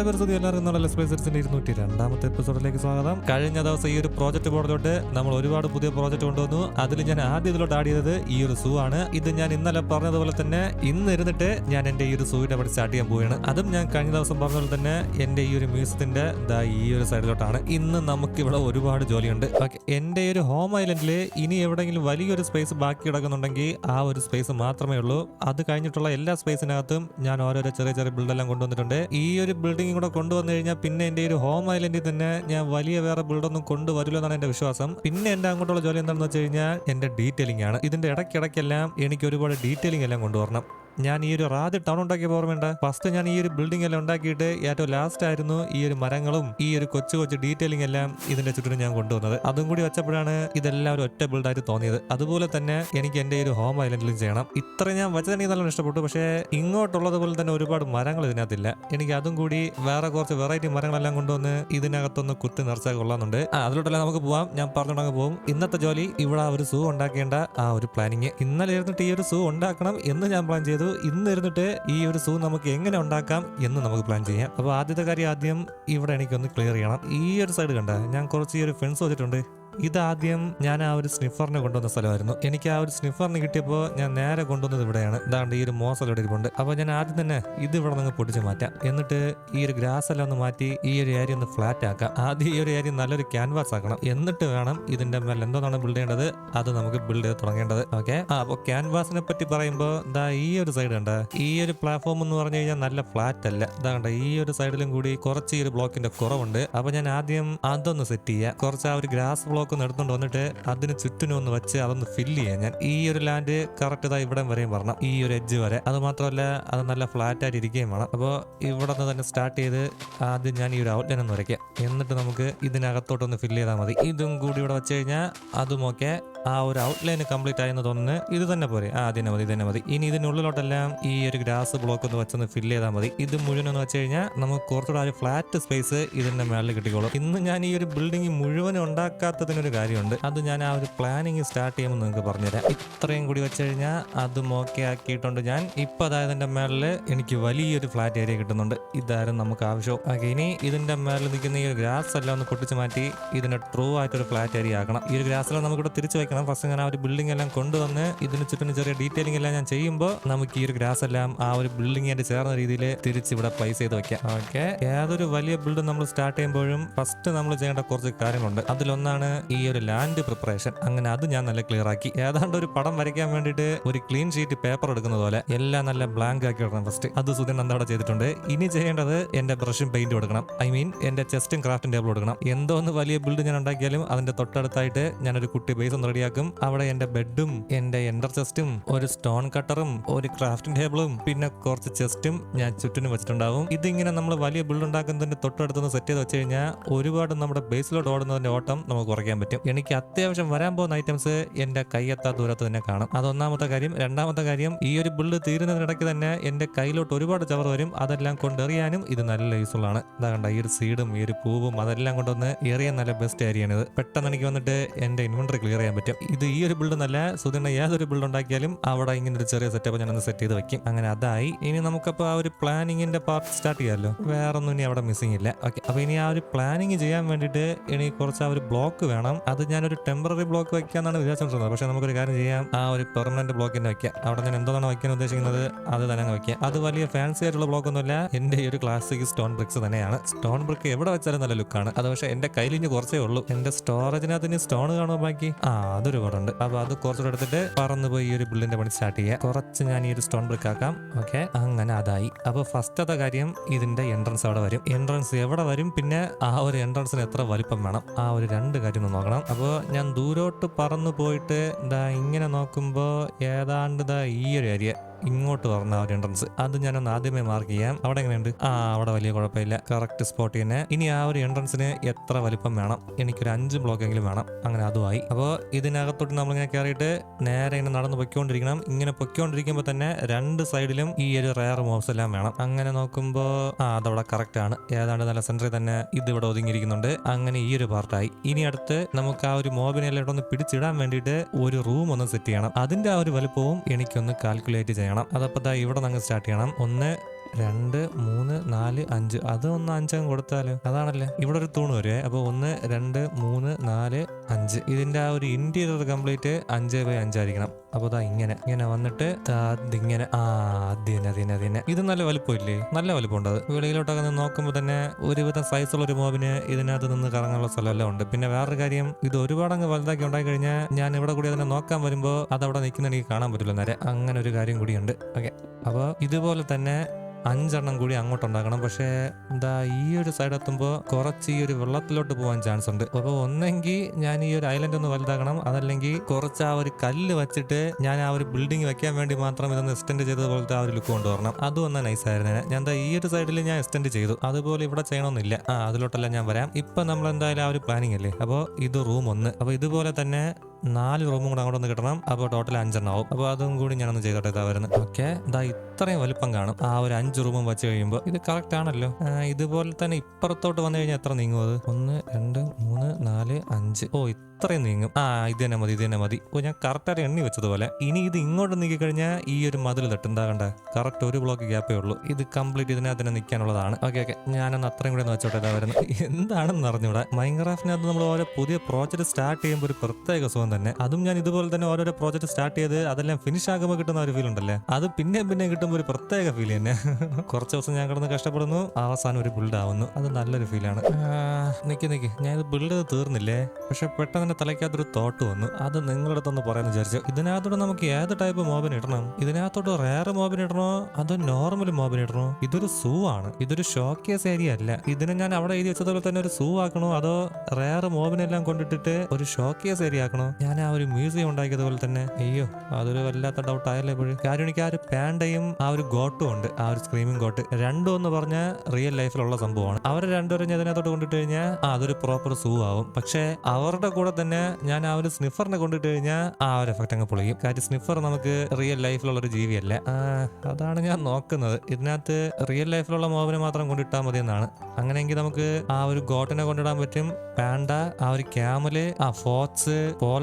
എന്റെ പേര് ഇരുന്നൂറ്റി രണ്ടാമത്തെ എപ്പിസോഡിലേക്ക് സ്വാഗതം. കഴിഞ്ഞ ദിവസം ഈ ഒരു പ്രോജക്റ്റ് ബോർഡിലോട്ട് നമ്മൾ ഒരുപാട് പുതിയ പ്രോജക്റ്റ് കൊണ്ടുവന്നു. അതിൽ ഞാൻ ആദ്യം ഇതിലോട്ട് ആഡ് ചെയ്തത് ഈ ഒരു സൂ ആണ്. ഇത് ഞാൻ ഇന്നലെ പറഞ്ഞതുപോലെ തന്നെ ഇന്ന് ഇരുന്നിട്ട് ഞാൻ എന്റെ ഈ ഒരു സൂവിനെ പഠിച്ച് സ്റ്റാർട്ട് ചെയ്യാൻ പോവുകയാണ്. അതും ഞാൻ കഴിഞ്ഞ ദിവസം പറഞ്ഞ പോലെ തന്നെ എന്റെ ഈ ഒരു മ്യൂസിയത്തിന്റെ ദാ ഈ ഒരു സൈഡിലോട്ടാണ് ഇന്ന് നമുക്ക് ഇവിടെ ഒരുപാട് ജോലിയുണ്ട്. എന്റെ ഈ ഒരു ഹോം ഐലൻഡിൽ ഇനി എവിടെയെങ്കിലും വലിയൊരു സ്പേസ് ബാക്കി കിടക്കുന്നുണ്ടെങ്കിൽ ആ ഒരു സ്പേസ് മാത്രമേ ഉള്ളൂ. അത് കഴിഞ്ഞിട്ടുള്ള എല്ലാ സ്പേസിനകത്തും ഞാൻ ഓരോരോ ചെറിയ ചെറിയ ബിൽഡെല്ലാം കൊണ്ടുവന്നിട്ടുണ്ട്. ഈ ഒരു ബിൽഡിംഗ് കൂടെ കൊണ്ടുവന്നു കഴിഞ്ഞാൽ പിന്നെ എന്റെ ഒരു ഹോം ഐലൻഡിൽ തന്നെ ഞാൻ വലിയ വേറെ ബിൽഡൊന്നും കൊണ്ടുവരില്ലെന്നാണ് എന്റെ വിശ്വാസം. പിന്നെ എന്റെ അങ്ങോട്ടുള്ള ജോലി എന്താണെന്ന് വെച്ച് കഴിഞ്ഞാൽ എന്റെ ഡീറ്റെയിലിംഗ് ആണ്. ഇതിന്റെ ഇടയ്ക്കിടയ്ക്കെല്ലാം എനിക്ക് ഒരുപാട് ഡീറ്റെയിലിംഗ് എല്ലാം കൊണ്ടുവരണം. ഞാൻ ഈ ഒരു ആദ്യ ടൗൺ ഉണ്ടാക്കിയ ഓർമ്മയുണ്ട്. ഫസ്റ്റ് ഞാൻ ഈ ഒരു ബിൽഡിംഗ് എല്ലാം ഉണ്ടാക്കിയിട്ട് ഏറ്റവും ലാസ്റ്റ് ആയിരുന്നു ഈ ഒരു മരങ്ങളും ഈ ഒരു കൊച്ചു കൊച്ചു ഡീറ്റെയിലിംഗ് എല്ലാം ഇതിന്റെ ചുറ്റിനും ഞാൻ കൊണ്ടുവന്നത്. അതും കൂടി വെച്ചപ്പോഴാണ് ഇതെല്ലാം ഒരു ഒറ്റ ബിൽഡായിട്ട് തോന്നിയത്. അതുപോലെ തന്നെ എനിക്ക് എന്റെ ഒരു ഹോം ഐലൻഡിലും ചെയ്യണം. ഇത്ര ഞാൻ വെച്ചത് എനിക്ക് നല്ലോണം ഇഷ്ടപ്പെട്ടു. പക്ഷേ ഇങ്ങോട്ടുള്ളത് പോലെ തന്നെ ഒരുപാട് മരങ്ങൾ ഇതിനകത്തില്ല. എനിക്ക് അതും കൂടി വേറെ കുറച്ച് വെറൈറ്റി മരങ്ങളെല്ലാം കൊണ്ടുവന്ന് ഇതിനകത്തൊന്ന് കുത്തി നിറച്ചാൽ കൊള്ളാന്നുണ്ട് ആ അതിലോട്ടല്ല നമുക്ക് പോവാം. ഞാൻ പറഞ്ഞുകൊണ്ടങ്ങ് പോകും. ഇന്നത്തെ ജോലി ഇവിടെ ഒരു സൂ ഉണ്ടാക്കേണ്ട ആ ഒരു പ്ലാനിങ് ഇന്നലെ ഇരുന്നിട്ട് ഈ ഒരു സൂ ഉണ്ടാക്കണം എന്ന് ഞാൻ പ്ലാൻ ചെയ്തു. ഇന്ന് ഇരുന്നിട്ട് ഈ ഒരു സൂ നമുക്ക് എങ്ങനെ ഉണ്ടാക്കാം എന്ന് നമുക്ക് പ്ലാൻ ചെയ്യാം. അപ്പോൾ ആദ്യത്തെ കാര്യം ആദ്യം ഇവിടെ എനിക്കൊന്ന് ക്ലിയർ ചെയ്യണം. ഈ ഒരു സൈഡ് കണ്ട ഞാൻ കുറച്ച് ഈ ഒരു ഫെൻസ് വെച്ചിട്ടുണ്ട്. ഇതാദ്യം ഞാൻ ആ ഒരു സ്നിഫറിനെ കൊണ്ടുവന്ന സ്ഥലമായിരുന്നു. എനിക്ക് ആ ഒരു സ്നിഫറിന് കിട്ടിയപ്പോൾ ഞാൻ നേരെ കൊണ്ടുവന്നത് ഇവിടെയാണ്. ഇതാണ്ട് ഈ ഒരു മോസ് ഇവിടെ ഇരിപ്പുണ്ട്. അപ്പോൾ ഞാൻ ആദ്യം തന്നെ ഇത് ഇവിടെ നിന്ന് പൊട്ടിച്ച് മാറ്റാം. എന്നിട്ട് ഈ ഒരു ഗ്രാസ് എല്ലാം ഒന്ന് മാറ്റി ഈ ഒരു ഏരിയ ഒന്ന് ഫ്ലാറ്റ് ആക്കാം. ആദ്യം ഈ ഒരു ഏരിയ നല്ലൊരു ക്യാൻവാസ് ആക്കണം. എന്നിട്ട് വേണം ഇതിന്റെ മേലെ എന്തോന്നാണ് ബിൽഡ് ചെയ്യേണ്ടത്? അത് നമുക്ക് ബിൽഡ് ചെയ്ത് തുടങ്ങേണ്ടത്. ഓക്കെ ആ അപ്പോൾ ക്യാൻവാസിനെ പറ്റി പറയുമ്പോൾ ദാ ഈ ഒരു സൈഡ് കണ്ട. ഈ ഒരു പ്ലാറ്റ്ഫോം എന്ന് പറഞ്ഞു കഴിഞ്ഞാൽ നല്ല ഫ്ലാറ്റ് അല്ല. ഇതാ ഈ ഒരു സൈഡിലും കൂടി കുറച്ച് ഈ ഒരു ബ്ലോക്കിന്റെ കുറവുണ്ട്. അപ്പോൾ ഞാൻ ആദ്യം അതൊന്ന് സെറ്റ് ചെയ്യാം. കുറച്ച് ആ ഒരു ഗ്രാസ് ബ്ലോക്ക് ഒന്ന് എടുത്തുകൊണ്ട് വന്നിട്ട് അതിന് ചുറ്റിനും ഒന്ന് വെച്ച് അതൊന്ന് ഫില്ല് ചെയ്യാം. ഞാൻ ഈ ഒരു ലാൻഡ് കറക്റ്റ് ഇതാ ഇവിടെ വരെയും വരണം. ഈ ഒരു എഡ്ജ് വരെ. അത് മാത്രമല്ല അത് നല്ല ഫ്ലാറ്റ് ആയിട്ട് ഇരിക്കുകയും വേണം. അപ്പോൾ ഇവിടെ നിന്ന് തന്നെ സ്റ്റാർട്ട് ചെയ്ത് ആദ്യം ഞാൻ ഈ ഒരു ഔട്ട്ലൈൻ ഒന്ന് വരയ്ക്കാം. എന്നിട്ട് നമുക്ക് ഇതിനകത്തോട്ടൊന്ന് ഫില്ല് ചെയ്താൽ മതി. ഇതും കൂടി ഇവിടെ വെച്ച് കഴിഞ്ഞാൽ അതും ആ ഒരു ഔട്ട്ലൈൻ കംപ്ലീറ്റ് ആയെന്ന് തോന്നുന്നു. ഇത് തന്നെ പോരെ. ആ അതിനെ മതി ഇതന്നെ മതി. ഇനി ഇതിനുള്ളിലോട്ടെല്ലാം ഈ ഒരു ഗ്രാസ് ബ്ലോക്ക് ഒന്ന് വെച്ചൊന്ന് ഫില്ല് ചെയ്താൽ മതി. ഇത് മുഴുവൻ എന്ന് വെച്ച് കഴിഞ്ഞാൽ നമുക്ക് കുറച്ചുകൂടെ ഒരു ഫ്ലാറ്റ് സ്പേസ് ഇതിന്റെ മേളിൽ കിട്ടിക്കോളും. ഇന്ന് ഞാൻ ഈ ഒരു ബിൽഡിംഗ് മുഴുവൻ ഉണ്ടാക്കാത്തതിനൊരു കാര്യമുണ്ട്. അത് ഞാൻ ആ ഒരു പ്ലാനിങ് സ്റ്റാർട്ട് ചെയ്യുമ്പോൾ നിങ്ങൾക്ക് പറഞ്ഞുതരാം. ഇത്രയും കൂടി വെച്ച് കഴിഞ്ഞാൽ അതും ഓക്കെ ആക്കിയിട്ടുണ്ട് ഞാൻ. ഇപ്പൊ അതായത് എന്റെ മേളിൽ എനിക്ക് വലിയൊരു ഫ്ലാറ്റ് ഏരിയ കിട്ടുന്നുണ്ട്. ഇതായിരുന്നു നമുക്ക് ആവശ്യം ഓക്കെ ഇനി ഇതിന്റെ മേളിൽ നിൽക്കുന്ന ഈ ഗ്രാസ് എല്ലാം ഒന്ന് പൊട്ടിച്ച് മാറ്റി ഇതിനെ ട്രൂ ആയിട്ടൊരു ഫ്ലാറ്റ് ഏരിയ ആക്കണം. ഈ ഒരു ഗ്രാസ് നമുക്ക് ഇവിടെ തിരിച്ചു വെക്കണം. ഫസ്റ്റ് ഞാൻ ആ ഒരു ബിൽഡിംഗ് എല്ലാം കൊണ്ടുവന്ന് ഇതിന് ചുറ്റും ചെറിയ ഡീറ്റെയിലിംഗ് എല്ലാം ഞാൻ ചെയ്യുമ്പോൾ നമുക്ക് ഈ ഒരു ഗ്രാസ് എല്ലാം ആ ഒരു ബിൽഡിംഗിന്റെ ചേർന്ന രീതിയിൽ തിരിച്ച് ഇവിടെ പ്ലേസ് ചെയ്ത് വെക്കാം. ഓക്കെ ഏതൊരു വലിയ ബിൽഡ് നമ്മൾ സ്റ്റാർട്ട് ചെയ്യുമ്പോഴും ഫസ്റ്റ് നമ്മൾ ചെയ്യേണ്ട കുറച്ച് കാര്യങ്ങളുണ്ട്. അതിലൊന്നാണ് ഈ ഒരു ലാൻഡ് പ്രിപ്പറേഷൻ അങ്ങനെ അത് ഞാൻ നല്ല ക്ലിയർ ആക്കി. ഏതാണ്ട് ഒരു പടം വരയ്ക്കാൻ വേണ്ടിയിട്ട് ഒരു ക്ലീൻ ഷീറ്റ് പേപ്പർ എടുക്കുന്ന പോലെ എല്ലാം നല്ല ബ്ലാങ്ക് ആക്കി ഇടണം ഫസ്റ്റ് അത് സുധീൻ അവിടെ ചെയ്തിട്ടുണ്ട്. ഇനി ചെയ്യേണ്ടത് എന്റെ ബ്രഷും പെയിന്റ് എടുക്കണം ഐ മീൻ എന്റെ ചെസ്റ്റും ക്രാഫ്റ്റും ടേബിൾ എടുക്കണം എന്തോ ഒന്ന് വലിയ ബിൽഡ് ഞാൻ ഉണ്ടാക്കിയാലും അതിന്റെ തൊട്ടടുത്തായിട്ട് ഒരു കുട്ടി ബേസ് ഒന്ന് റെഡിയാക്കും അവിടെ എന്റെ ബെഡും എന്റെ എൻഡർ ചെസ്റ്റും ഒരു സ്റ്റോൺ കട്ടറും ഒരു ക്രാഫ്റ്റിംഗ് ടേബിളും പിന്നെ കുറച്ച് ചെസ്റ്റും ഞാൻ ചുറ്റിനും വെച്ചിട്ടുണ്ടാവും. ഇതിങ്ങനെ നമ്മൾ വലിയ ബിൽഡ് ഉണ്ടാക്കുന്നതിന്റെ തൊട്ടടുത്തുനിന്ന് സെറ്റ് ചെയ്ത് വെച്ച് കഴിഞ്ഞാൽ ഒരുപാട് നമ്മുടെ ബേസിലോട്ട് ഓടുന്നതിന്റെ ഓട്ടം നമുക്ക് കുറയ്ക്കാൻ പറ്റും. എനിക്ക് അത്യാവശ്യം വരാൻ പോകുന്ന ഐറ്റംസ് എന്റെ കൈയെത്താ ദൂരത്ത് തന്നെ കാണും. അതൊന്നാമത്തെ കാര്യം. രണ്ടാമത്തെ കാര്യം ഈ ഒരു ബിൽഡ് തീരുന്നതിനിടയ്ക്ക് തന്നെ എന്റെ കയ്യിലോട്ട് ഒരുപാട് ചവർ വരും. അതെല്ലാം കൊണ്ടെറിയാനും ഇത് നല്ല യൂസ്ഫുൾ ആണ്. ഇതാ കണ്ട ഈ ഒരു സീഡും ഈ ഒരു പൂവും അതെല്ലാം കൊണ്ടൊന്ന് എറിയാൻ നല്ല ബെസ്റ്റ് ഏരിയയാണ് ഇത്. പെട്ടെന്ന് എനിക്ക് വന്നിട്ട് എന്റെ ഇൻവെന്ററി ക്ലിയർ ചെയ്യാൻ പറ്റും. ഇത് ഈ ഒരു ബിൽഡ് നല്ല സുധീർണ ഏതൊരു ബിൽഡ് ഉണ്ടാക്കിയാലും അവിടെ ഇങ്ങനെ ഒരു ചെറിയ സെറ്റപ്പ് ഞാൻ ഒന്ന് സെറ്റ് ചെയ്ത് വെക്കും. അങ്ങനെ അതായി. ഇനി നമുക്കപ്പോൾ ആ ഒരു പ്ലാനിങ്ങിന്റെ പാർട്ട് സ്റ്റാർട്ട് ചെയ്യാമല്ലോ വേറെ ഒന്നും ഇനി അവിടെ മിസ്സിംഗ് ഇല്ല. ഓക്കെ അപ്പൊ ഇനി ആ ഒരു പ്ലാനിങ് ചെയ്യാൻ വേണ്ടിയിട്ട് ഇനി കുറച്ച് ആ ഒരു ബ്ലോക്ക് വേണം. അത് ഞാനൊരു ടെമ്പററി ബ്ലോക്ക് വെക്കാന്നാണ് വിചാരിച്ചിട്ടുള്ളത് പക്ഷെ നമുക്കൊരു കാര്യം ചെയ്യാം. ആ ഒരു പെർമനന്റ് ബ്ലോക്ക് തന്നെ വെക്കാം അവിടെ ഞാൻ എന്താണ് വെക്കാൻ ഉദ്ദേശിക്കുന്നത്? അത് തന്നെ വെക്കാം അത് വലിയ ഫാൻസി ആയിട്ടുള്ള ബ്ലോക്ക് ഒന്നുമില്ല. എന്റെ ഈ ഒരു ക്ലാസിക് സ്റ്റോൺ ബ്രിക്സ് തന്നെയാണ്. സ്റ്റോൺ ബ്രിക്ക് എവിടെ വെച്ചാലും നല്ല ലുക്കാണ് അത് പക്ഷെ എന്റെ കയ്യിൽ ഇനി കുറച്ചേ ഉള്ളൂ. എന്റെ സ്റ്റോറേജിനകത്ത് ഇനി സ്റ്റോൺ കാണുമോ ബാക്കി? ആ അതൊരു പാടുണ്ട്. അപ്പൊ അത് കുറച്ചുകൂടെ എടുത്തിട്ട് പറന്ന് പോയി ഈ ഒരു ബിൽഡിന്റെ പണി സ്റ്റാർട്ട് ചെയ്യാം. കുറച്ച് ഞാൻ ഈ ഒരു സ്റ്റോൺ ബ്രിക്ക് ആക്കാം. ഓക്കെ അങ്ങനെ അതായി. അപ്പൊ ഫസ്റ്റത്തെ കാര്യം ഇതിന്റെ എൻട്രൻസ് അവിടെ വരും. എൻട്രൻസ് എവിടെ വരും? പിന്നെ ആ ഒരു എൻട്രൻസിന് എത്ര വലിപ്പം വേണം? ആ ഒരു രണ്ട് കാര്യം നോക്കണം. അപ്പോൾ ഞാൻ ദൂരോട്ട് പറന്നു പോയിട്ട് ഇതാ ഇങ്ങനെ നോക്കുമ്പോൾ ഏതാണ്ട് ഇതാ ഈ ഒരു ഏരിയ ഇങ്ങോട്ട് പറഞ്ഞ ആ ഒരു എൻട്രൻസ് അത് ഞാനൊന്ന് ആദ്യമേ മാർക്ക് ചെയ്യാം. അവിടെ എങ്ങനെയുണ്ട്? ആ അവിടെ വലിയ കുഴപ്പമില്ല. കറക്റ്റ് സ്പോട്ട് തന്നെ. ഇനി ആ ഒരു എൻട്രൻസിന് എത്ര വലിപ്പം വേണം? എനിക്കൊരു അഞ്ച് ബ്ലോക്ക് എങ്കിലും വേണം. അങ്ങനെ അതുമായി. അപ്പോൾ ഇതിനകത്തോട്ട് നമ്മളിങ്ങനെ കയറിയിട്ട് നേരെ ഇങ്ങനെ നടന്ന് പൊയ്ക്കൊണ്ടിരിക്കണം. ഇങ്ങനെ പൊയ്ക്കൊണ്ടിരിക്കുമ്പോൾ തന്നെ രണ്ട് സൈഡിലും ഈ ഒരു റയർ മോബ്സ് എല്ലാം വേണം. അങ്ങനെ നോക്കുമ്പോൾ ആ അതവിടെ കറക്റ്റ് ആണ്. ഏതാണ്ട് നല്ല സെന്ററിൽ തന്നെ ഇതിവിടെ ഒതുങ്ങിയിരിക്കുന്നുണ്ട്. അങ്ങനെ ഈ ഒരു പാർട്ടായി ഇനി അടുത്ത് നമുക്ക് ആ ഒരു മോബിനെ എല്ലാം ഒന്ന് പിടിച്ചിടാൻ വേണ്ടിയിട്ട് ഒരു റൂം ഒന്ന് സെറ്റ് ചെയ്യണം. അതിന്റെ ആ ഒരു വലുപ്പവും എനിക്കൊന്ന് കാൽക്കുലേറ്റ് ചെയ്യണം. അതപ്പോൾ ദാ ഇവിടെ നിന്ന് സ്റ്റാർട്ട് ചെയ്യണം. ഒന്ന് രണ്ട് മൂന്ന് നാല് അഞ്ച്. അത് ഒന്ന് അഞ്ചങ്ങ് കൊടുത്താലോ അതാണല്ലേ? ഇവിടെ ഒരു തൂണ് വരുവേ അപ്പൊ ഒന്ന് രണ്ട് മൂന്ന് നാല് അഞ്ച്. ഇതിന്റെ ആ ഒരു ഇന്റീരിയർ കംപ്ലീറ്റ് അഞ്ച് ബൈ അഞ്ചായിരിക്കണം അപ്പൊ ദാ ഇങ്ങനെ. ഇങ്ങനെ വന്നിട്ട് ദാ ഇതിങ്ങനെ. ആ അതിനെ അതിനെ അതിനെ. ഇത് നല്ല വലുപ്പമില്ലേ? നല്ല വലുപ്പമുണ്ട് അത്. വെളിയിലോട്ടൊക്കെ നിന്ന് നോക്കുമ്പോൾ തന്നെ ഒരുവിധം സൈസുള്ള ഒരു മോബിന് ഇതിനകത്ത് നിന്ന് കറങ്ങാനുള്ള സ്ഥലമെല്ലാം ഉണ്ട്. പിന്നെ വേറൊരു കാര്യം ഇത് ഒരുപാട് അങ്ങ് വലുതാക്കി ഉണ്ടായി കഴിഞ്ഞാൽ ഞാൻ ഇവിടെ കൂടി അതിനെ നോക്കാൻ വരുമ്പോൾ അത് അവിടെ നിൽക്കുന്ന എനിക്ക് കാണാൻ പറ്റില്ല നേരെ. അങ്ങനെ ഒരു കാര്യം കൂടിയുണ്ട്. ഓക്കെ. അപ്പോൾ ഇതുപോലെ തന്നെ അഞ്ചെണ്ണം കൂടി അങ്ങോട്ട് ഉണ്ടാക്കണം പക്ഷേ എന്താ ഈ ഒരു സൈഡ് എത്തുമ്പോൾ കുറച്ച് ഈ ഒരു വെള്ളത്തിലോട്ട് പോകാൻ ചാൻസ് ഉണ്ട്. അപ്പോൾ ഒന്നെങ്കിൽ ഞാൻ ഈ ഒരു ഐലൻഡ് ഒന്ന് വലുതാക്കണം അതല്ലെങ്കിൽ കുറച്ച് ആ ഒരു കല്ല് വെച്ചിട്ട് ഞാൻ ആ ഒരു ബിൽഡിംഗ് വെക്കാൻ വേണ്ടി മാത്രം ഇതൊന്ന് എക്സ്റ്റെൻഡ് ചെയ്തതുപോലത്തെ ആ ഒരു ലുക്ക് കൊണ്ടുവരണം. അതും നൈസ് ആയിരുന്നു. ഞാൻ എന്താ ഈ ഒരു സൈഡിൽ ഞാൻ എക്സ്റ്റെൻഡ് ചെയ്തു. അതുപോലെ ഇവിടെ ചെയ്യണമെന്നില്ല ആ അതിലോട്ടല്ല ഞാൻ വരാം. ഇപ്പം നമ്മൾ എന്തായാലും ആ ഒരു പ്ലാനിങ് അല്ലേ? അപ്പോൾ ഇത് റൂം ഒന്ന്. അപ്പോൾ ഇതുപോലെ തന്നെ നാല് റൂമും കൂടെ അങ്ങോട്ട് ഒന്ന് കിട്ടണം. അപ്പോൾ ടോട്ടൽ അഞ്ചെണ്ണം ആവും അപ്പോൾ അതും കൂടി ഞാനൊന്ന് ചെയ്തോട്ടെ ഇതാ വരുന്നത് ഓക്കെ ഇതാ ഇത്രയും വലിപ്പം കാണും. ആ ഒരു അഞ്ച് റൂമും വെച്ച് കഴിയുമ്പോൾ ഇത് കറക്റ്റ് ആണല്ലോ. ഇതുപോലെ തന്നെ ഇപ്പുറത്തോട്ട് വന്നു കഴിഞ്ഞാൽ എത്ര നീങ്ങും അത്? ഒന്ന് രണ്ട് മൂന്ന് നാല് അഞ്ച്. ഓ ഇത്രയും നീങ്ങും. ആ ഇത് തന്നെ മതി ഇത് തന്നെ മതി. ഓ ഞാൻ കറക്റ്റായിട്ട് എണ്ണി വെച്ചതുപോലെ. ഇനി ഇത് ഇങ്ങോട്ട് നീക്കി കഴിഞ്ഞാൽ ഈ ഒരു മതിൽ തട്ടുണ്ടാ കണ്ട? കറക്റ്റ് ഒരു ബ്ലോക്ക് ഗ്യാപ്പേ ഉള്ളൂ. ഇത് കംപ്ലീറ്റ് ഇതിനകത്ത് തന്നെ നിൽക്കാനുള്ളതാണ്. ഓക്കെ ഓക്കെ ഞാനൊന്ന് അത്രയും കൂടെ വെച്ചോട്ടെ ഇതാ വരുന്നത് എന്താണെന്ന് അറിഞ്ഞൂടെ. മൈൻക്രാഫ്റ്റിനകത്ത് നമ്മൾ ഓരോ പുതിയ പ്രോജക്റ്റ് സ്റ്റാർട്ട് ചെയ്യുമ്പോൾ ഒരു പ്രത്യേക സുഖം തന്നെ. അതും ഞാൻ ഇതുപോലെ തന്നെ ഓരോരോ പ്രോജക്റ്റ് സ്റ്റാർട്ട് ചെയ്ത് അതെല്ലാം ഫിനിഷ് ആകുമ്പോൾ കിട്ടുന്ന ഒരു ഫീൽ ഉണ്ടല്ലേ? അത് പിന്നെ പിന്നെ കിട്ടുമ്പോൾ ഒരു പ്രത്യേക ഫീൽ തന്നെ. കുറച്ച് ദിവസം ഞാൻ കിടന്ന് കഷ്ടപ്പെടുന്നു. അവസാനം ഒരു ബിൽഡ് ആവുന്നു. അത് നല്ലൊരു ഫീലാണ് നിക്ക് നിക്ക്. ഞാൻ ഇത് ബിൽഡ് തീർന്നില്ലേ? പക്ഷെ പെട്ടെന്ന് തന്നെ തലയ്ക്കകത്തൊരു തോട്ട് വന്നു. അത് നിങ്ങളുടെ അടുത്തൊന്ന് പറയാന്ന് വിചാരിച്ചു. ഇതിനകത്തോട്ട് നമുക്ക് ഏത് ടൈപ്പ് മോബൻ ഇടണം? ഇതിനകത്തോട്ട് റയർ മോബൻ ഇടണോ? അതോ നോർമൽ മോബൻ ഇടണോ? ഇതൊരു സൂ ആണ്. ഇതൊരു ഷോക്കേസ് ഏരിയ അല്ല. ഇതിനെ ഞാൻ അവിടെ എഴുതി വെച്ചതുപോലെ തന്നെ ഒരു സൂ ആക്കണോ? അതോ റയർ മോബിനെല്ലാം കൊണ്ടിട്ടിട്ട് ഒരു ഷോക്കേസ് ഏരിയ ആക്കണോ? ഞാൻ ആ ഒരു മ്യൂസിയം ഉണ്ടാക്കിയതുപോലെ തന്നെ. അയ്യോ അതൊരു വല്ലാത്ത ഡൗട്ട് ആയല്ലേ ഇപ്പോഴും. കാര്യം എനിക്ക് ആ ഒരു പാൻഡയും ആ ഒരു ഗോട്ടും ഉണ്ട്. ആ ഒരു സ്ക്രീമിംഗ് ഗോട്ട് രണ്ടും എന്ന് പറഞ്ഞാൽ റിയൽ ലൈഫിലുള്ള സംഭവമാണ്. അവർ രണ്ടുപേരും ഞാൻ അതിനകത്തോട്ട് കൊണ്ടിട്ട് കഴിഞ്ഞാൽ ആ അതൊരു പ്രോപ്പർ സൂ ആവും. പക്ഷേ അവരുടെ കൂടെ തന്നെ ഞാൻ ആ ഒരു സ്നിഫറിനെ കൊണ്ടിട്ട് കഴിഞ്ഞാൽ ആ ഒരു എഫക്റ്റ് അങ്ങ് പൊളിയും. കാര്യം സ്നിഫർ നമുക്ക് റിയൽ ലൈഫിലുള്ള ഒരു ജീവിയല്ല. അതാണ് ഞാൻ നോക്കുന്നത്. ഇതിനകത്ത് റിയൽ ലൈഫിലുള്ള മോബിനെ മാത്രം കൊണ്ടിട്ടാൽ മതി എന്നാണ് അങ്ങനെയെങ്കിൽ നമുക്ക് ആ ഒരു ഗോട്ടിനെ കൊണ്ടിടാൻ പറ്റും. പാൻഡ ആ ഒരു ക്യാമൽ ആ ഫോക്സ്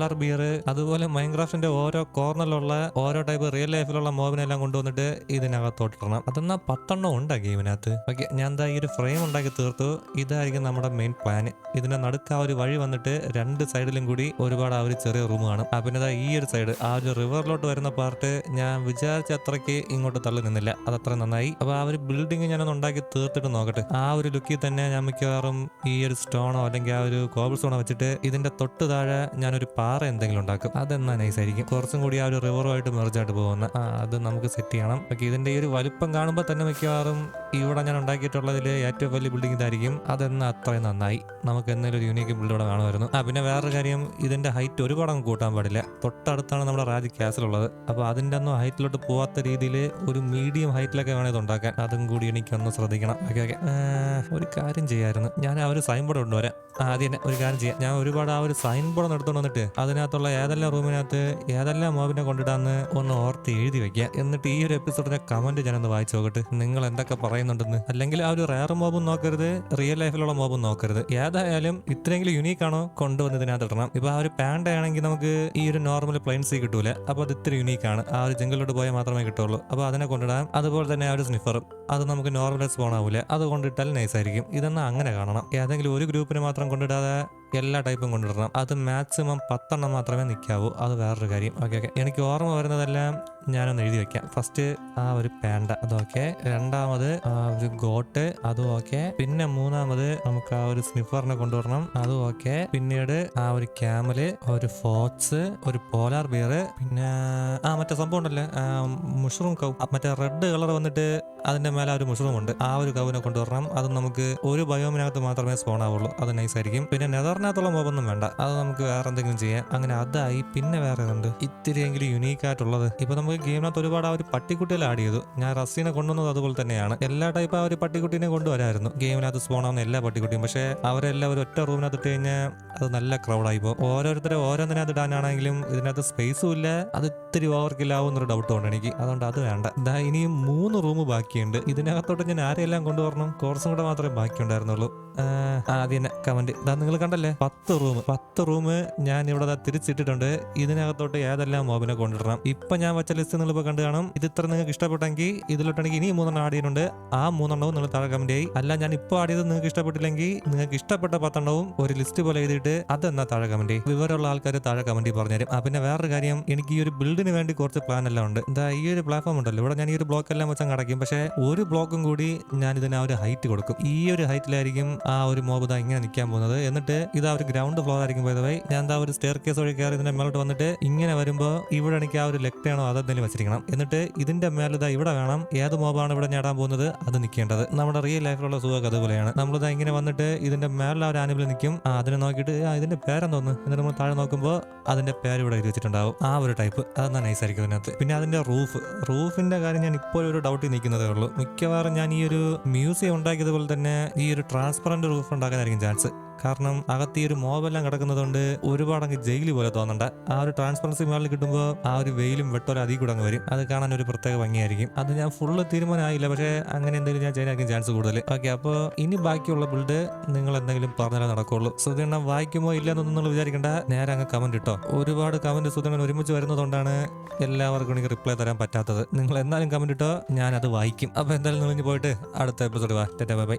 പോളർ ബിയർ അതുപോലെ മൈൻക്രാഫ്റ്റിന്റെ ഓരോ കോർണറിലുള്ള ഓരോ ടൈപ്പ് റിയൽ ലൈഫിലുള്ള മോബിനെല്ലാം കൊണ്ടുവന്നിട്ട് ഇതിനകത്തോട്ടിടണം അതെന്നാ പത്തെണ്ണം ഉണ്ട് ഗെയിമിനകത്ത് ഓക്കെ ഞാൻ എന്താ ഈ ഒരു ഫ്രെയിം ഉണ്ടാക്കി തീർത്തു. ഇതായിരിക്കും നമ്മുടെ മെയിൻ പ്ലാൻ ഇതിന്റെ നടുക്ക് ആ ഒരു വഴി വന്നിട്ട് രണ്ട് സൈഡിലും കൂടി ഒരുപാട് ആ ഒരു ചെറിയ റൂം കാണും. പിന്നെ ഈ ഒരു സൈഡ് ആ ഒരു റിവറിലോട്ട് വരുന്ന പാർട്ട് ഞാൻ വിചാരിച്ച അത്രയ്ക്ക് ഇങ്ങോട്ട് തള്ളി നിന്നില്ല. അത് അത്ര നന്നായി. അപ്പൊ ആ ഒരു ബിൽഡിംഗ് ഞാനൊന്ന് ഉണ്ടാക്കി തീർത്തിട്ട് നോക്കട്ടെ. ആ ഒരു ലുക്കിൽ തന്നെ ഞാൻ മിക്കവാറും ഈ ഒരു സ്റ്റോണോ അല്ലെങ്കിൽ ആ ഒരു കോബിൾ സ്റ്റോണോ വെച്ചിട്ട് ഇതിന്റെ തൊട്ട് താഴെ ഞാനൊരു പാറ എന്തെങ്കിലും ഉണ്ടാക്കും. അതെന്നാ നൈസ് ആയിരിക്കും. കുറച്ചും കൂടി ആ ഒരു റിവറുമായിട്ട് മെർജായിട്ട് പോകുന്ന അത് നമുക്ക് സെറ്റ് ചെയ്യണം. ഓക്കെ ഇതിന്റെ ഈ ഒരു വലിപ്പം കാണുമ്പോൾ തന്നെ മിക്കവാറും ഇവിടെ ഞാൻ ഉണ്ടാക്കിയിട്ടുള്ളതിൽ ഏറ്റവും വലിയ ബിൽഡിംഗ് ഇതായിരിക്കും. അതെന്നാ അത്രയും നന്നായി. നമുക്ക് എന്തെങ്കിലും ഒരു യൂണിക് ബിൽഡ് ഇവിടെ കാണുമായിരുന്നു. ആ പിന്നെ വേറൊരു കാര്യം ഇതിന്റെ ഹൈറ്റ് ഒരുപാട് അങ്ങ് കൂട്ടാൻ പാടില്ല. തൊട്ടടുത്താണ് നമ്മുടെ റാജി കാസിൽ ഉള്ളത്. അപ്പോൾ അതിന്റെ ഒന്നും ഹൈറ്റിലോട്ട് പോവാത്ത രീതിയിൽ ഒരു മീഡിയം ഹൈറ്റിലൊക്കെ വേണം ഇത് ഉണ്ടാക്കാൻ. അതും കൂടി എനിക്കൊന്ന് ശ്രദ്ധിക്കണം. Okay okay. ഒരു കാര്യം ചെയ്യായിരുന്നു. ഞാൻ ആ ഒരു സൈൻ ബോർഡ് കൊണ്ടുവരാം ആദ്യം തന്നെ. ഒരു കാര്യം ചെയ്യാം. ഞാൻ ഒരുപാട് ആ ഒരു സൈൻ ബോർഡ് ഒന്ന് എടുത്തോണ്ട് വന്നിട്ട് അതിനകത്തുള്ള ഏതെല്ലാം റൂമിനകത്ത് ഏതെല്ലാം മോബിനെ കൊണ്ടിടാന്ന് ഒന്ന് ഓർത്ത് എഴുതി വെക്കുക എന്നിട്ട് ഈ ഒരു എപ്പിസോഡിന്റെ കമന്റ് ഞാനൊന്ന് വായിച്ചു നോക്കട്ടെ. നിങ്ങൾ എന്തൊക്കെ പറയുന്നുണ്ടെന്ന്. അല്ലെങ്കിൽ ആ ഒരു റയർ മോബും നോക്കരുത് റിയൽ ലൈഫിലുള്ള മോബും നോക്കരുത്. ഏതായാലും ഇത്രയെങ്കിലും യുണീക്ക് ആണോ? കൊണ്ടുവന്ന് ഇതിനകത്ത് ഇടണം. ഇപ്പൊ ആ ഒരു പാൻഡ് ആണെങ്കിൽ നമുക്ക് ഈ ഒരു നോർമൽ പ്ലെയിൻസി കിട്ടൂല. അപ്പൊ അത് ഇത്തിരി യുണീക്ക് ആണ്. ആ ഒരു ജംഗിലോട്ട് പോയാൽ മാത്രമേ കിട്ടുള്ളൂ. അപ്പൊ അതിനെ കൊണ്ടിടാം. അതുപോലെ തന്നെ ആ ഒരു സ്നിഫറും അത് നമുക്ക് നോർമൽ സ്പോൺ ആവൂല. അത് കൊണ്ടിട്ടാൽ നൈസ് ആയിരിക്കും. ഇതെന്നാ അങ്ങനെ കാണണം. ഏതെങ്കിലും ഒരു ഗ്രൂപ്പിന് മാത്രം കൊണ്ടിടാതെ എല്ലാ ടൈപ്പും കൊണ്ടുവരണം. അത് മാക്സിമം പത്തെണ്ണം മാത്രമേ നിൽക്കാവൂ അത് വേറൊരു കാര്യം. ഓക്കെ ഓക്കെ എനിക്ക് ഓർമ്മ വരുന്നതെല്ലാം ഞാനൊന്ന് എഴുതി വെക്കാം. ഫസ്റ്റ് ആ ഒരു പാൻഡ അതൊക്കെ രണ്ടാമത് ആ ഒരു ഗോട്ട് അതും ഓക്കെ പിന്നെ മൂന്നാമത് നമുക്ക് ആ ഒരു സ്നിഫറിനെ കൊണ്ടുവരണം. അതും ഓക്കെ പിന്നീട് ആ ഒരു ക്യാമൽ ഒരു ഫോക്സ് ഒരു പോലാർ ബിയർ പിന്നെ ആ മറ്റേ സംഭവം ഉണ്ടല്ലേ. മുഷ്റൂം കൗ മറ്റേ റെഡ് കളർ വന്നിട്ട് അതിന്റെ മേലെ ഒരു മുഷ്റൂം ഉണ്ട്. ആ ഒരു കൗവിനെ കൊണ്ടുവരണം. അത് നമുക്ക് ഒരു ബയോമിനകത്ത് മാത്രമേ സ്പോൺ ആവുള്ളൂ. അത് നൈസ് ആയിരിക്കും. പിന്നെ നെതറിനകത്തുള്ള മോബൊന്നും വേണ്ട. അത് നമുക്ക് വേറെ എന്തെങ്കിലും ചെയ്യാം. അങ്ങനെ അതായി പിന്നെ വേറെ ഉണ്ട് ഇത്തിരിയെങ്കിലും യുണീക്ക് ആയിട്ടുള്ളത്. ഇപ്പൊ നമുക്ക് ഗെയിമിനകത്ത് ഒരുപാട് ആ ഒരു പട്ടിക്കുട്ടിയിൽ ആഡ് ചെയ്തു. ഞാൻ റസീനെ കൊണ്ടുവന്നത് അതുപോലെ തന്നെയാണ്. എല്ലാ ടൈപ്പ് ആ ഒരു പട്ടിക്കുട്ടീനെ കൊണ്ടുവരായിരുന്നു. ഗെയിമിനകത്ത് സ്പോൺ ആവുന്ന എല്ലാ പട്ടിക്കുട്ടിയും. പക്ഷേ അവരെല്ലാവരും ഒറ്റ റൂമിനകത്ത് ഇട്ട് കഴിഞ്ഞാൽ അത് നല്ല ക്രൗഡായി പോകും. ഓരോരുത്തരെ ഓരോന്നിനകത്ത് ഇടാനാണെങ്കിലും ഇതിനകത്ത് സ്പേസും ഇല്ല. അത് ഇത്തിരി ഓവർ കില്ലാവും എന്നൊരു ഡൗട്ട് ഉണ്ട് എനിക്ക്. അതുകൊണ്ട് അത് വേണ്ട. ഇതാ ഇനിയും മൂന്ന് റൂം ബാക്കിയുണ്ട്. ഇതിനകത്തോട്ട് ഞാൻ ആരെയെല്ലാം കൊണ്ടുവരണം? കോഴ്സും കൂടെ മാത്രമേ ബാക്കിയുണ്ടായിരുന്നുള്ളൂ. ആദ്യം കമന്റ് ഇതാ നിങ്ങൾ കണ്ടല്ലേ? അല്ലേ പത്ത് റൂം. പത്ത് റൂം ഞാൻ ഇവിടെ തിരിച്ചിട്ടിട്ടുണ്ട്. ഇതിനകത്തോട്ട് ഏതെല്ലാം മോബിനെ കൊണ്ടിടണം? ഇപ്പൊ ഞാൻ വെച്ച ലിസ്റ്റ് നിങ്ങൾ ഇപ്പൊ കണ്ടു കാണും. ഇത് ഇത്ര നിങ്ങൾക്ക് ഇഷ്ടപ്പെട്ടെങ്കിൽ ഇതിലോട്ടാണെങ്കിൽ ഇനി മൂന്നെണ്ണം ആഡ് ചെയ്യുന്നുണ്ട്. ആ മൂന്നെണ്ണവും നിങ്ങൾ താഴെ കമന്റ് ചെയ്യും. അല്ല ഞാൻ ഇപ്പോൾ ആഡ് ചെയ്ത് നിങ്ങൾക്ക് ഇഷ്ടപ്പെട്ടില്ലെങ്കിൽ നിങ്ങൾക്ക് ഇഷ്ടപ്പെട്ട പത്തെണ്ണവും ഒരു ലിസ്റ്റ് പോലെ എഴുതിയിട്ട് അതെന്നാ താഴെ കമന്റ് വിവരമുള്ള ആൾക്കാർ താഴെ കമന്റ് പറഞ്ഞുതരും. ആ പിന്നെ വേറൊരു കാര്യം എനിക്ക് ഈ ഒരു ബിൽഡിന് വേണ്ടി കുറച്ച് പ്ലാൻ എല്ലാം ഉണ്ട്. എന്താ ഈ ഒരു പ്ലാറ്റ്ഫോം ഉണ്ടല്ലോ. ഇവിടെ ഞാൻ ഈ ഒരു ബ്ലോക്ക് എല്ലാം വെച്ചാൽ കടക്കും പക്ഷേ ഒരു ബ്ലോക്കും കൂടി ഞാൻ ഇതിന് ആ ഒരു ഹൈറ്റ് കൊടുക്കും. ഈ ഒരു ഹൈറ്റിലായിരിക്കും ആ ഒരു മോബ് ഇങ്ങനെ നിൽക്കാൻ പോകുന്നത്. എന്നിട്ട് ഇത് ഒരു ഗ്രൗണ്ട് ഫ്ലോർ ആയിരിക്കും പോയതവേ ഞാൻ എന്താ ഒരു സ്റ്റെയർ കേസ് വഴി കയറി ഇതിന്റെ മേലോട്ട് വന്നിട്ട് ഇങ്ങനെ വരുമ്പോൾ ഇവിടെ എനിക്ക് ആ ഒരു ലെക്ടാണോ അതെന്തെങ്കിലും വെച്ചിരിക്കണം. എന്നിട്ട് ഇതിന്റെ മേലെ ഇതാ ഇവിടെ വേണം. ഏത് മോബാണ് ഇവിടെ നേടാൻ പോകുന്നത്? അത് നിൽക്കേണ്ടത് നമ്മുടെ റിയൽ ലൈഫിലുള്ള സുഖമൊക്കെ അതുപോലെയാണ്. നമ്മളിതാ ഇങ്ങനെ വന്നിട്ട് ഇതിന്റെ മേലുള്ള ഒരു ആനുബിൽ നിൽക്കും അതിനെ നോക്കിയിട്ട് ഇതിന്റെ പേരെന്തോന്ന് എന്നിട്ട് നമ്മൾ താഴെ നോക്കുമ്പോൾ അതിന്റെ പേര് ഇവിടെ എഴുതി വെച്ചിട്ടുണ്ടാവും. ആ ഒരു ടൈപ്പ് അതെന്നാ നൈസ് ആയിരിക്കും ഇതിനകത്ത്. പിന്നെ അതിന്റെ റൂഫ് റൂഫിന്റെ കാര്യം ഞാൻ ഇപ്പോൾ ഒരു ഡൗട്ടിൽ നിൽക്കുന്നതേ ഉള്ളൂ. മിക്കവാറും ഞാൻ ഈ ഒരു മ്യൂസിയം ഉണ്ടാക്കിയതുപോലെ തന്നെ ഈ ഒരു ട്രാൻസ്പെറന്റ് റൂഫ് ഉണ്ടാക്കാനായിരിക്കും ചാൻസ് കാരണം അകത്ത് ഈ ഒരു മോബെല്ലാം കിടക്കുന്നതുകൊണ്ട് ഒരുപാട് അങ്ങ് ജയിൽ പോലെ തോന്നണ്ട. ആ ഒരു ട്രാൻസ്പെറൻസി മേളിൽ കിട്ടുമ്പോൾ ആ ഒരു വെയിലും വെട്ടോലും അധികം കൂടെ അങ്ങ് വരും. അത് കാണാൻ ഒരു പ്രത്യേക ഭംഗിയായിരിക്കും. അത് ഞാൻ ഫുള്ള് തീരുമാനമായില്ല. പക്ഷേ അങ്ങനെ എന്തെങ്കിലും ഞാൻ ചെയ്യാനായിരിക്കും ചാൻസ് കൂടുതൽ ഓക്കെ അപ്പോൾ ഇനി ബാക്കിയുള്ള ബിൽഡ് നിങ്ങൾ എന്തെങ്കിലും പറഞ്ഞാലേ നടക്കുള്ളൂ. സുധീണ്ണ വായിക്കുമോ ഇല്ലെന്നൊന്നും നിങ്ങൾ വിചാരിക്കേണ്ട. നേരെ അങ്ങ് കമന്റ് ഇട്ടോ. ഒരുപാട് കമന്റ് സുധീണ്ണൻ ഒരുമിച്ച് വരുന്നതുകൊണ്ടാണ് എല്ലാവർക്കും എനിക്ക് റിപ്ലൈ തരാൻ പറ്റാത്തത്. നിങ്ങൾ എന്നാലും കമന്റ് ഇട്ടോ ഞാൻ അത് വായിക്കും. അപ്പോൾ എന്തായാലും നിങ്ങൾ പോയിട്ട് അടുത്ത എപ്പിസോഡ് വാ. Bye bye